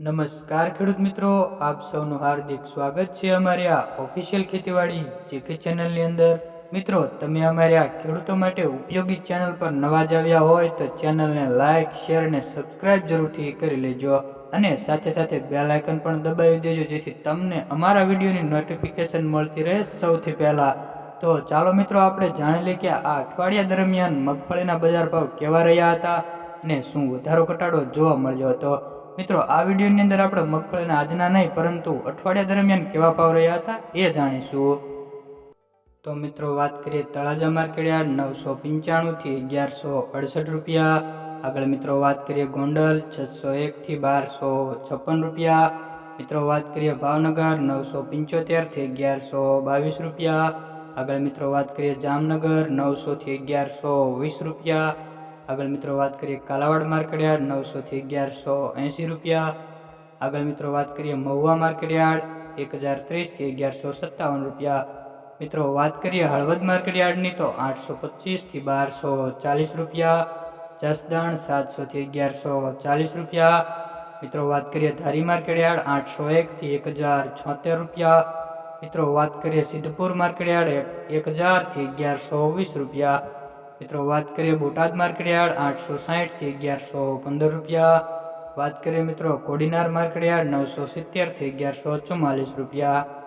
નમસ્કાર ખેડૂત મિત્રો, આપ સૌનું હાર્દિક સ્વાગત છે અમારી આ ઓફિશિયલ ખેતીવાડી જેકે ચેનલની અંદર. મિત્રો, તમે અમારી આ ખેડૂતો માટે ઉપયોગી ચેનલ પર નવા જ આવ્યા હોય તો ચેનલને લાઇક શેર અને સબસ્ક્રાઇબ જરૂરથી કરી લેજો અને સાથે સાથે બે લાઇકન પણ દબાવી દેજો, જેથી તમને અમારા વિડીયોની નોટિફિકેશન મળતી રહે સૌથી પહેલાં. તો ચાલો મિત્રો, આપણે જાણી લઈએ કે આ અઠવાડિયા દરમિયાન મગફળીના બજાર ભાવ કેવા રહ્યા હતા અને શું વધારો ઘટાડો જોવા મળ્યો હતો. મિત્રો, આ વિડીયોની અંદર આપણે મગફળીના આજના નહીં, પરંતુ અઠવાડિયા દરમિયાન કેવા ભાવ રહ્યા હતા એ જાણીશું. તો મિત્રો, વાત કરીએ તળાજા માર્કેટ નવસો પંચાણુંથી અગિયારસો અડસઠ રૂપિયા. આગળ મિત્રો, વાત કરીએ ગોંડલ છસો એકથી બારસો છપ્પન રૂપિયા. મિત્રો, વાત કરીએ ભાવનગર નવસો પંચોતેરથી અગિયારસો બાવીસ રૂપિયા. આગળ મિત્રો, વાત કરીએ જામનગર નવસોથી અગિયારસો વીસ રૂપિયા. આગળ મિત્રો વાત કરીએ કાલાવાડ માર્કેટ યાર્ડ નવસોથી અગિયારસો એંસી રૂપિયા. આગળ મિત્રો વાત કરીએ મહુવા માર્કેટ યાર્ડ, એક હજાર ત્રીસથી અગિયારસો સત્તાવન રૂપિયા. મિત્રો વાત કરીએ હળવદ માર્કેટ યાર્ડની તો આઠસો પચીસથી બારસો ચાલીસ રૂપિયા. જસદણ સાતસોથી અગિયારસો ચાલીસ રૂપિયા. મિત્રો વાત કરીએ ધારી માર્કેટ યાર્ડ, આઠસો એકથી એક હજાર છોતેર રૂપિયા. મિત્રો વાત કરીએ સિદ્ધપુર માર્કેટ યાર્ડ, એક હજારથી અગિયારસો વીસ રૂપિયા. મિત્રો, વાત કરીએ બોટાદ માર્કેટયાર્ડ, આઠસો સાહીઠથી અગિયારસો પંદર રૂપિયા. વાત કરીએ મિત્રો, કોડીનાર માર્કેટયાર્ડ, નવસો સિત્તેરથી અગિયારસો ચુમ્માલીસ રૂપિયા.